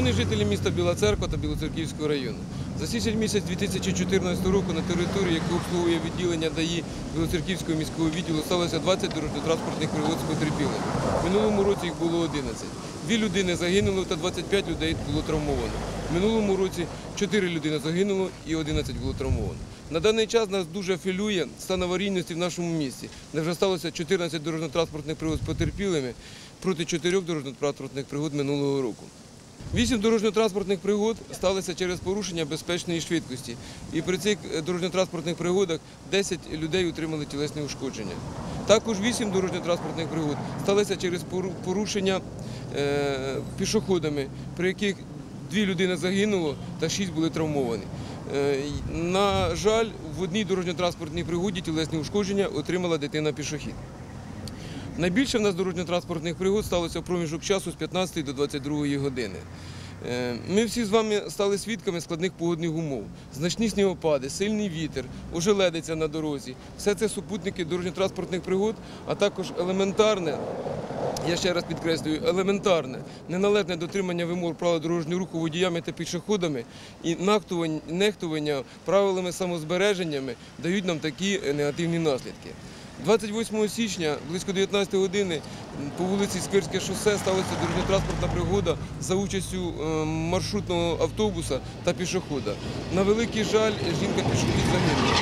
Шановні жителі міста Біла Церква та Білоцерківського району, за січень місяць 2014 року на території, яку обслуговує відділення ДАІ Білоцерківського міського відділу, сталося 20 дорожньо-транспортних пригод з потерпілими. В минулому році їх було 11. Дві людини загинули та 25 людей було травмовано. В минулому році 4 людини загинуло і 11 було травмовано. На даний час нас дуже хвилює стан аварійності в нашому місті, де вже сталося 14 дорожньо-транспортних пригод з потерпілими проти 4 дорожньо-транспортних пригод минулого року. Вісім дорожньо-транспортних пригод сталися через порушення безпечної швидкості. І при цих е, дорожньо-транспортних пригодах 10 людей отримали тілесні ушкодження. Також вісім дорожньо-транспортних пригод сталися через порушення е, пішоходами, при яких дві людини загинуло та шість були травмовані. Е, На жаль, в одній дорожньо-транспортній пригоді тілесні ушкодження отримала дитина-пішохід. Найбільше в нас дорожньо-транспортних пригод сталося в проміжок часу з 15 до 22 години. Е, Ми всі з вами стали свідками складних погодних умов. Значні снігопади, сильний вітер, ожеледиця на дорозі. Все це супутники дорожньо-транспортних пригод, а також елементарне, я ще раз підкреслюю, елементарне, неналежне дотримання вимог правил дорожнього руху водіями та пішоходами і нехтування правилами самозбереженнями дають нам такі негативні наслідки. 28 січня близько 19 години по вулиці Скирське шосе сталася дорожньо-транспортна пригода за участю е, маршрутного автобуса та пішохода. На великий жаль, жінка пішохід загинула.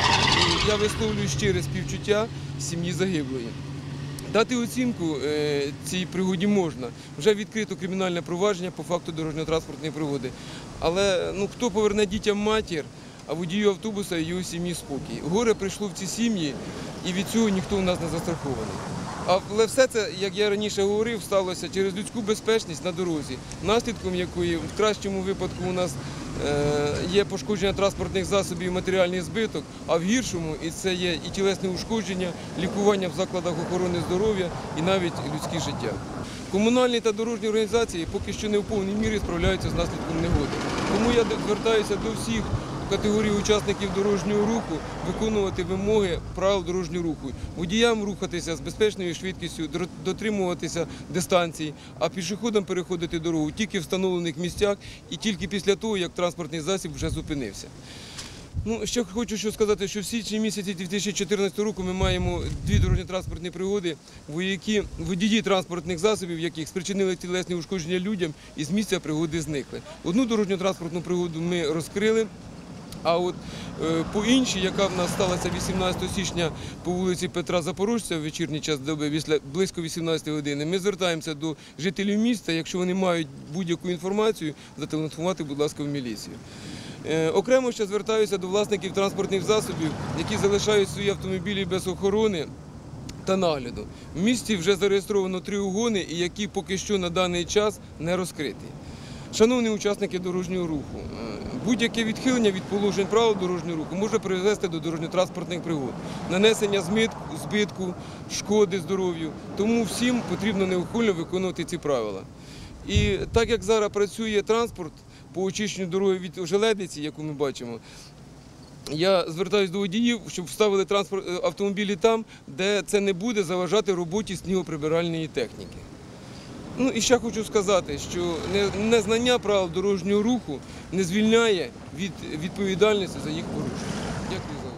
Я висловлюю щире співчуття сім'ї загиблої. Дати оцінку е, цій пригоді можна. Вже відкрито кримінальне провадження по факту дорожньо-транспортної пригоди. Але ну, хто поверне дітям матір, а водію автобуса і його сім'ї спокій. Горе прийшло в ці сім'ї, і від цього ніхто у нас не застрахований. Але все це, як я раніше говорив, сталося через людську безпечність на дорозі, наслідком якої в кращому випадку у нас е, є пошкодження транспортних засобів, і матеріальний збиток, а в гіршому і це є і тілесне ушкодження, лікування в закладах охорони здоров'я і навіть людське життя. Комунальні та дорожні організації поки що не в повній мірі справляються з наслідком негоди. Тому я звертаюся до всіх категорій учасників дорожнього руху виконувати вимоги правил дорожнього руху. Водіям рухатися з безпечною швидкістю, дотримуватися дистанції, а пішоходам переходити дорогу тільки в встановлених місцях і тільки після того, як транспортний засіб вже зупинився. Ну, ще хочу що сказати, що в січні місяці 2014 року ми маємо дві дорожньо-транспортні пригоди, вояки, водії транспортних засобів, яких спричинили тілесні ушкодження людям і з місця пригоди зникли. Одну дорожньо-транспортну пригоду ми розкрили. А от е, по іншій, яка в нас сталася 18 січня по вулиці Петра Запорожця в вечірній час доби, після близько 18 години, ми звертаємося до жителів міста, якщо вони мають будь-яку інформацію, зателефонувати, будь ласка, в міліцію. Е, Окремо ще звертаюся до власників транспортних засобів, які залишають свої автомобілі без охорони та нагляду. В місті вже зареєстровано три угони, які поки що на даний час не розкриті. Шановні учасники дорожнього руху, е, будь-яке відхилення від положень правил дорожнього руху може привести до дорожньо-транспортних пригод, нанесення збитку, шкоди здоров'ю. Тому всім потрібно неухильно виконувати ці правила. І так як зараз працює транспорт по очищенню дороги від ожеледиці, яку ми бачимо, я звертаюся до водіїв, щоб вставили транспорт е, автомобілі там, де це не буде заважати роботі снігоприбиральної техніки. Ну і ще хочу сказати, що незнання правил дорожнього руху не звільняє від відповідальності за їх порушення. Дякую за